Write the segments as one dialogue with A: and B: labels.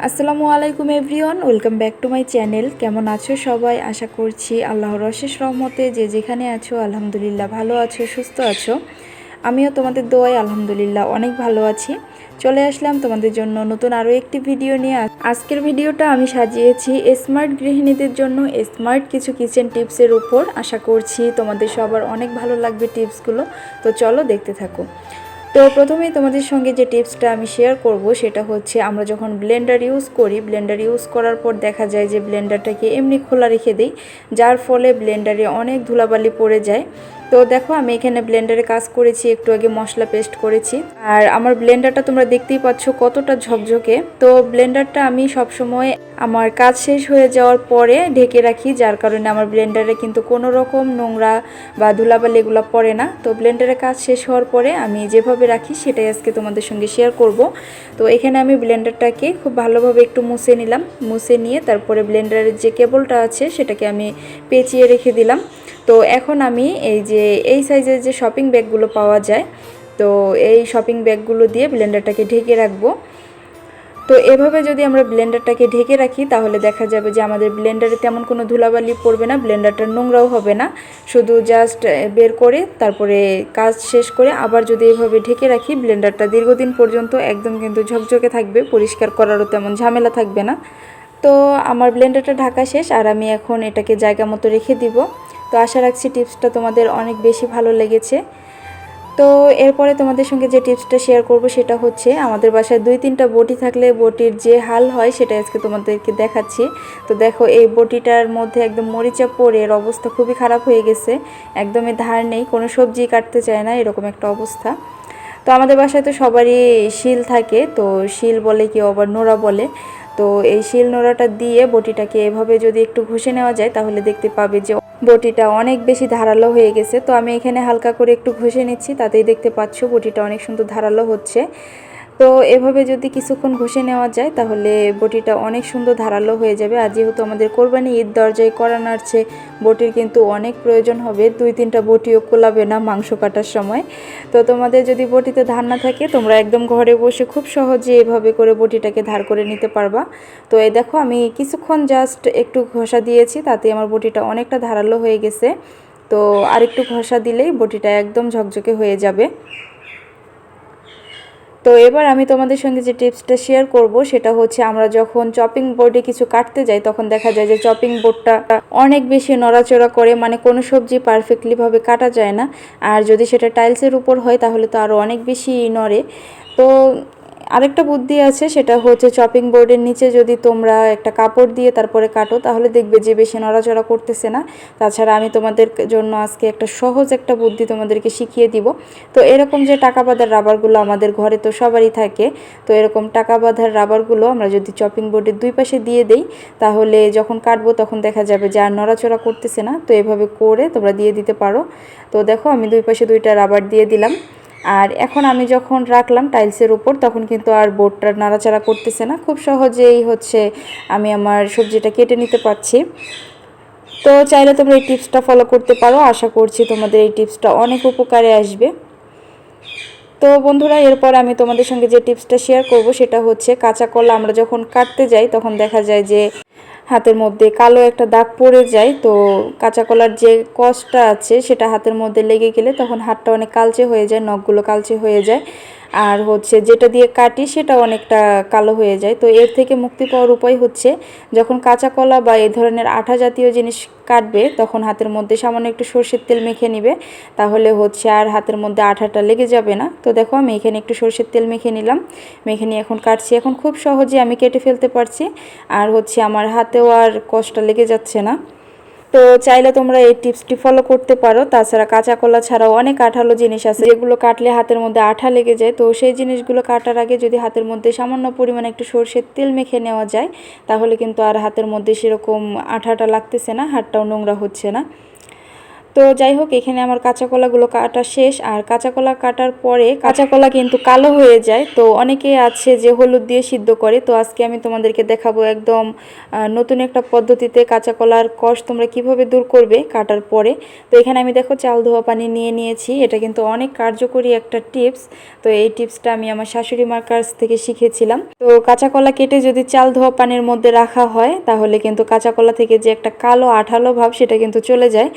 A: আসসালামু আলাইকুম everyone, welcome back to my channel. কেমন আছো সবাই? আশা করছি আল্লাহর অশেষ রহমতে যে যেখানে আছো, আলহামদুলিল্লাহ ভালো আছো, সুস্থ আছো। আমিও তোমাদের দোয়াই আলহামদুলিল্লাহ অনেক ভালো আছি। চলে আসলাম তোমাদের জন্য নতুন আরও একটি ভিডিও নিয়ে। আজকের ভিডিওটা আমি সাজিয়েছি স্মার্ট গৃহিণীদের জন্য স্মার্ট কিছু কিচেন টিপসের উপর। আশা করছি তোমাদের সবার অনেক ভালো লাগবে টিপসগুলো তো চলো দেখতে থাকো। তো প্রথমেই তোমাদের সঙ্গে যে টিপসটা আমি শেয়ার করব, সেটা হচ্ছে আমরা যখন ব্লেন্ডার ইউজ করি ব্লেন্ডার ইউজ করার পর দেখা যায় যে ব্লেন্ডারটাকে এমনি খোলা রেখে দিই, যার ফলে ব্লেন্ডারে অনেক ধুলাবালি পড়ে যায়। তো দেখো আমি এখানে ব্লেন্ডারে কাজ করেছি, একটু আগে মশলা পেস্ট করেছি। আর আমার ব্লেন্ডারটা তোমরা দেখতেই পাচ্ছ কতটা ঝকঝকে। তো ব্লেন্ডারটা আমি সবসময় আমার কাজ শেষ হয়ে যাওয়ার পরে ঢেকে রাখি, যার কারণে আমার ব্লেন্ডারে কিন্তু কোনো রকম নোংরা বা ধুলাবালি এগুলো পড়ে না। তো ব্লেন্ডারে কাজ শেষ হওয়ার পরে আমি যেভাবে রাখি সেটাই আজকে তোমাদের সঙ্গে শেয়ার করব। তো এখানে আমি ব্লেন্ডারটাকে খুব ভালোভাবে একটু মুছে নিলাম। মুছে নিয়ে তারপরে ব্লেন্ডারের যে কেবলটা আছে সেটাকে আমি পেঁচিয়ে রেখে দিলাম। তো এখন আমি এই যে, এই সাইজের যে শপিং ব্যাগগুলো পাওয়া যায়, তো এই শপিং ব্যাগগুলো দিয়ে ব্লেন্ডারটাকে ঢেকে রাখব। তো এভাবে যদি আমরা ব্লেন্ডারটাকে ঢেকে রাখি, তাহলে দেখা যাবে যে আমাদের ব্লেন্ডারে তেমন কোনো ধুলাবালি পড়বে না ব্লেন্ডারটা নোংরাও হবে না। শুধু জাস্ট বের করে তারপরে কাজ শেষ করে আবার যদি এভাবে ঢেকে রাখি, ব্লেন্ডারটা দীর্ঘদিন পর্যন্ত একদম কিন্তু ঝকঝকে থাকবে, পরিষ্কার করারও তেমন ঝামেলা থাকবে না। তো আমার ব্লেন্ডারটা ঢাকা শেষ, আর আমি এখন এটাকে জায়গা মতো রেখে দিব। তো আশা রাখছি টিপসটা তোমাদের অনেক বেশি ভালো লেগেছে। তো এরপরে তোমাদের সঙ্গে যে টিপসটা শেয়ার করব সেটা হচ্ছে, আমাদের বাসায় দুই তিনটা বটি থাকলে বটির যে হাল হয় সেটা আজকে তোমাদেরকে দেখাচ্ছি। তো দেখো, এই বটিটার মধ্যে একদম মরিচা পড়ে এর অবস্থা খুবই খারাপ হয়ে গেছে। একদমই ধার নেই, কোনো সবজি কাটতে চায় না, এরকম একটা অবস্থা। তো আমাদের বাসায় তো সবারই শিল থাকে, তো শিল বলে কেউ আবার নোড়া বলে। তো এই শিল নোড়াটা দিয়ে বটিটাকে এভাবে যদি একটু ঘষে নেওয়া যায়, তাহলে দেখতে পাবে যে বটিটা অনেক বেশি ধারালো হয়ে গেছে। তো আমি এখানে হালকা করে একটু ঘষে নিচ্ছি, তাতেই দেখতে পাচ্ছ বটিটা অনেক সুন্দর ধারালো হচ্ছে। তো এভাবে যদি কিছুক্ষণ ঘষে নেওয়া যায়, তাহলে বটিটা অনেক সুন্দর ধারালো হয়ে যাবে। আর যেহেতু আমাদের কোরবানি ঈদ দরজায় করানোর চেয়ে বটির কিন্তু অনেক প্রয়োজন হবে। দুই তিনটা বটিও কোলাবে না মাংস কাটার সময়। তো তোমাদের যদি বটিতে ধার না থাকে, তোমরা একদম ঘরে বসে খুব সহজে এভাবে করে বটিটাকে ধার করে নিতে পারবা। তো এই দেখো, আমি কিছুক্ষণ জাস্ট একটু ঘষা দিয়েছি, তাতে আমার বটিটা অনেকটা ধারালো হয়ে গেছে। তো আরেকটু ঘষা দিলেই বটিটা একদম ঝকঝকে হয়ে যাবে। তো এবার আমি তোমাদের সঙ্গে যে টিপসটা শেয়ার করব, সেটা হচ্ছে আমরা যখন চপিং বোর্ডে কিছু কাটতে যাই, তখন দেখা যায় যে চপিং বোর্ডটা অনেক বেশি নড়াচড়া করে মানে কোনো সবজি পারফেক্টলিভাবে কাটা যায় না। আর যদি সেটা টাইলসের উপর হয়, তাহলে তো আরও অনেক বেশি নড়ে। তো আরেকটা বুদ্ধি আছে, সেটা হচ্ছে চপিং বোর্ডের নিচে যদি তোমরা একটা কাপড় দিয়ে তারপরে কাটো, তাহলে দেখবে যে বেশি নড়াচড়া করতেছে না। তাছাড়া আমি তোমাদের জন্য আজকে একটা সহজ একটা বুদ্ধি তোমাদেরকে শিখিয়ে দিব। তো এরকম যে টাকা বাঁধার রাবারগুলো আমাদের ঘরে তো সবারই থাকে, তো এরকম টাকা বাঁধার রাবারগুলো আমরা যদি চপিং বোর্ডের দুই পাশে দিয়ে দেই, তাহলে যখন কাটবো তখন দেখা যাবে যে আর নড়াচড়া করতেছে না। তো এভাবে করে তোমরা দিয়ে দিতে পারো। তো দেখো আমি দুই পাশে দুইটা রাবার দিয়ে দিলাম। আর এখন আমি যখন রাখলাম টাইলসের উপর, তখন কিন্তু আর বোর্ডটা নাড়াচাড়া করতেছে না। খুব সহজেই হচ্ছে আমি আমার সবজিটা কেটে নিতে পারছি। তো চাইলে তোমরা এই টিপসটা ফলো করতে পারো। আশা করছি তোমাদের এই টিপসটা অনেক উপকারে আসবে। তো বন্ধুরা, এরপর আমি তোমাদের সঙ্গে যে টিপসটা শেয়ার করব, সেটা হচ্ছে কাঁচা কলা আমরা যখন কাটতে যাই, তখন দেখা যায় যে হাতের মধ্যে কালো একটা দাগ পড়ে যায়, তো কাঁচা কলার যে কষটা আছে সেটা হাতের মধ্যে লেগে গেলে তখন হাতটা অনেক কালচে হয়ে যায়, নখগুলো কালচে হয়ে যায়। আর হচ্ছে যেটা দিয়ে কাটি সেটা অনেকটা কালো হয়ে যায়। তো এর থেকে মুক্তি পাওয়ার উপায় হচ্ছে যখন কাঁচা কলা বা এই ধরনের আঠা জাতীয় জিনিস কাটবে, তখন হাতের মধ্যে সামান্য একটু সর্ষের তেল মেখে নিবে। তাহলে হচ্ছে আর হাতের মধ্যে আঠাটা লেগে যাবে না। তো দেখো আমি এখানে একটু সর্ষের তেল মেখে নিলাম। মেখে নিয়ে এখন কাটছি। এখন খুব সহজে আমি কেটে ফেলতে পারছি। আর হচ্ছে আমার হাতেও আর কষ্ট লেগে যাচ্ছে না। তো চাইলে তোমরা এই টিপসটি ফলো করতে পারো। তাছাড়া কাঁচা কলা ছাড়াও অনেক আঠালো জিনিস আছে। যেগুলো কাটলে হাতের মধ্যে আঠা লেগে যায়। তো সেই জিনিসগুলো কাটার আগে যদি হাতের মধ্যে সামান্য পরিমাণে একটু সর্ষের তেল মেখে নেওয়া যায়, তাহলে কিন্তু আর হাতের মধ্যে সেরকম আঠাটা লাগতেছে না, হাতটাও নোংরা হচ্ছে না। তো যাই হোক, এখানে আমার কাঁচা কলাগুলো কাটা শেষ, আর কাঁচা কলা কাটার পরে কাঁচা কলা কিন্তু কালো হয়ে যায়। তো অনেকে আছে যে হলুদ দিয়ে সিদ্ধ করে, তো আজকে আমি তোমাদেরকে দেখাবো একদম নতুন একটা পদ্ধতিতে কাঁচা কলার কষ তোমরা কীভাবে দূর করবে কাটার পরে। তো এখানে আমি দেখো চাল, ধোয়া পানি নিয়ে নিয়েছি। এটা কিন্তু অনেক কার্যকরী একটা টিপস। তো এই টিপসটা আমি আমার শাশুড়ি মার কাছ থেকে শিখেছিলাম। তো কাঁচা কলা কেটে যদি চাল, ধোয়া পানির মধ্যে রাখা হয়, তাহলে কিন্তু কাঁচা কলা থেকে যে একটা কালো আঠালো ভাব, সেটা কিন্তু চলে যায়।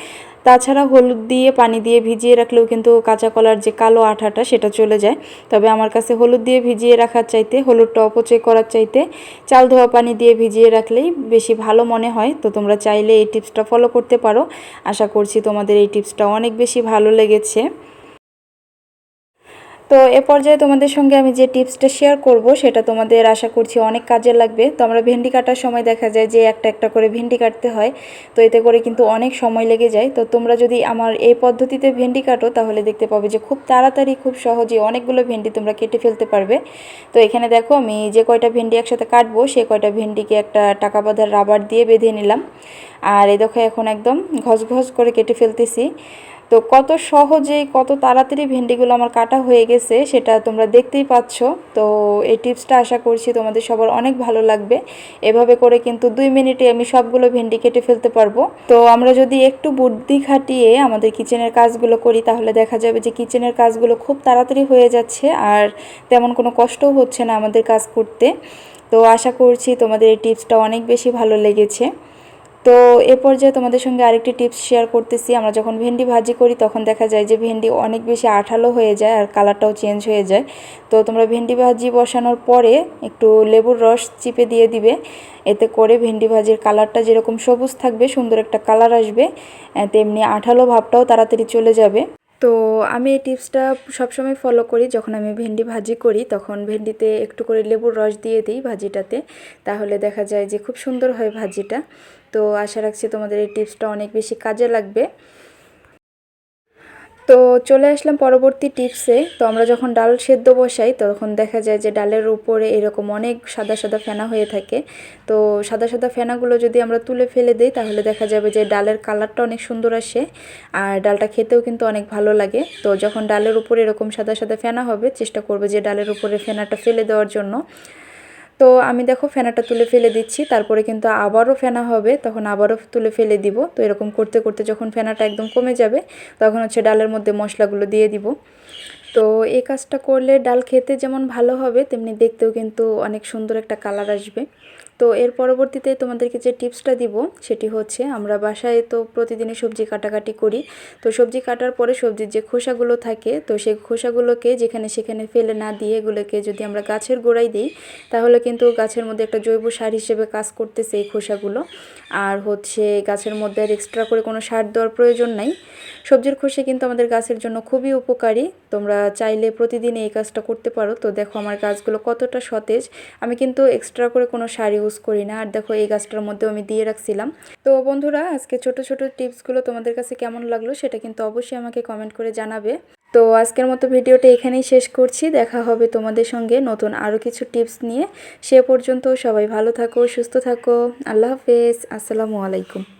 A: তাছাড়া হলুদ দিয়ে, পানি দিয়ে ভিজিয়ে রাখলেও কিন্তু কাঁচা কলার যে কালো আঠাটা সেটা চলে যায়। তবে আমার কাছে হলুদ দিয়ে ভিজিয়ে রাখার চাইতে, হলুদটা অপচয় করার চাইতে চাল ধোয়া পানি দিয়ে ভিজিয়ে রাখলেই বেশি ভালো মনে হয়। তো তোমরা চাইলে এই টিপসটা ফলো করতে পারো। আশা করছি তোমাদের এই টিপসটা অনেক বেশি ভালো লেগেছে। তো এ পর্যায়ে তোমাদের সঙ্গে আমি যে টিপসটা শেয়ার করব, সেটা তোমাদের আশা করছি অনেক কাজে লাগবে। তো আমরা ভেন্ডি কাটার সময় দেখা যায় যে একটা একটা করে ভেন্ডি কাটতে হয়, তো এতে করে কিন্তু অনেক সময় লেগে যায়। তো তোমরা যদি আমার এই পদ্ধতিতে ভেন্ডি কাটো, তাহলে দেখতে পাবে যে খুব তাড়াতাড়ি, খুব সহজে অনেকগুলো ভেন্ডি তোমরা কেটে ফেলতে পারবে। তো এখানে দেখো, আমি যে কয়টা ভেন্ডি একসাথে কাটবো, সে কয়টা ভেন্ডিকে একটা টাকা বাঁধার রাবার দিয়ে বেঁধে নিলাম। আর এই দেখো, এখন একদম ঘস ঘস করে কেটে ফেলতেছি। তো কত সহজেই, কত তাড়াতাড়ি ভেন্ডিগুলো আমার কাটা হয়ে গেছে সেটা তোমরা দেখতেই পাচ্ছ। তো এই টিপসটা আশা করছি তোমাদের সবার অনেক ভালো লাগবে। এভাবে করে কিন্তু দুই মিনিটে আমি সবগুলো ভেন্ডি কেটে ফেলতে পারব। তো আমরা যদি একটু বুদ্ধি খাটিয়ে আমাদের কিচেনের কাজগুলো করি, তাহলে দেখা যাবে যে কিচেনের কাজগুলো খুব তাড়াতাড়ি হয়ে যাচ্ছে আর তেমন কোনো কষ্টও হচ্ছে না আমাদের কাজ করতে। তো আশা করছি তোমাদের এই টিপসটা অনেক বেশি ভালো লেগেছে। তো এ পর্যায়ে তোমাদের সঙ্গে আরেকটি টিপস শেয়ার করতেছি। আমরা যখন ভেন্ডি ভাজি করি, তখন দেখা যায় যে ভেন্ডি অনেক বেশি আঠালো হয়ে যায় আর কালারটাও চেঞ্জ হয়ে যায়। তো তোমরা ভেন্ডি ভাজি বসানোর পরে একটু লেবুর রস চিপে দিয়ে দিবে। এতে করে ভেন্ডি ভাজির কালারটা যেরকম সবুজ থাকবে, সুন্দর একটা কালার আসবে। তেমনি আঠালো ভাবটাও তাড়াতাড়ি চলে যাবে। তো আমি এই টিপসটা সবসময় ফলো করি। যখন আমি ভেন্ডি ভাজি করি, তখন ভেন্ডিতে একটু করে লেবুর রস দিয়ে দিই ভাজিটাতে। তাহলে দেখা যায় যে খুব সুন্দর হয় ভাজিটা। তো আশা রাখছি তোমাদের এই টিপসটা অনেক বেশি কাজে লাগবে। তো চলে আসলাম পরবর্তী টিপসে। তো আমরা যখন ডাল সেদ্ধ বসাই, তখন দেখা যায় যে ডালের উপরে এরকম অনেক সাদা সাদা ফেনা হয়ে থাকে। তো সাদা সাদা ফেনাগুলো যদি আমরা তুলে ফেলে দিই, তাহলে দেখা যাবে যে ডালের কালারটা অনেক সুন্দর আসে আর ডালটা খেতেও কিন্তু অনেক ভালো লাগে। তো যখন ডালের উপরে এরকম সাদা সাদা ফেনা হবে, চেষ্টা করবে যে ডালের উপরে ফেনাটা ফেলে দেওয়ার জন্য। তো আমি দেখো ফেনাটা তুলে ফেলে দিচ্ছি, তারপরে কিন্তু আবারও ফেনা হবে, তখন আবারও তুলে ফেলে দিব। তো এরকম করতে করতে যখন ফেনাটা একদম কমে যাবে, তখন হচ্ছে ডালের মধ্যে মশলাগুলো দিয়ে দিব। তো এই কাজটা করলে ডাল খেতে যেমন ভালো হবে, তেমনি দেখতেও কিন্তু অনেক সুন্দর একটা কালার আসবে। তো এর পরবর্তীতে তোমাদেরকে যে টিপসটা দিব, সেটি হচ্ছে আমরা বাসায় তো প্রতিদিনই সবজি কাটাকাটি করি। তো সবজি কাটার পরে সবজির যে খোসাগুলো থাকে, তো সেই খোসাগুলোকে যেখানে সেখানে ফেলে না দিয়ে এগুলোকে যদি আমরা গাছের গোড়ায় দিই, তাহলে কিন্তু গাছের মধ্যে একটা জৈব সার হিসেবে কাজ করতেছে এই খোসাগুলো। আর হচ্ছে গাছের মধ্যে আর এক্সট্রা করে কোনো সার দেওয়ার প্রয়োজন নাই। সবজির খোসা কিন্তু আমাদের গাছের জন্য খুবই উপকারী। তোমরা চাইলে প্রতিদিন এই কাজটা করতে পারো। তো দেখো আমার গাছগুলো কতটা সতেজ। আমি কিন্তু এক্সট্রা করে কোনো সার ইউজ করি না। আর দেখো এই গাছটার মধ্যেও আমি দিয়ে রাখছিলাম। তো বন্ধুরা, আজকে ছোট ছোট টিপসগুলো তোমাদের কাছে কেমন লাগল সেটা কিন্তু অবশ্যই আমাকে কমেন্ট করে জানাবে। তো আজকের মতো ভিডিওটা এখানেই শেষ করছি। দেখা হবে তোমাদের সঙ্গে নতুন আরও কিছু টিপস নিয়ে। সে পর্যন্ত সবাই ভালো থাকো, সুস্থ থাকো। আল্লাহ হাফেজ। আসসালামু আলাইকুম।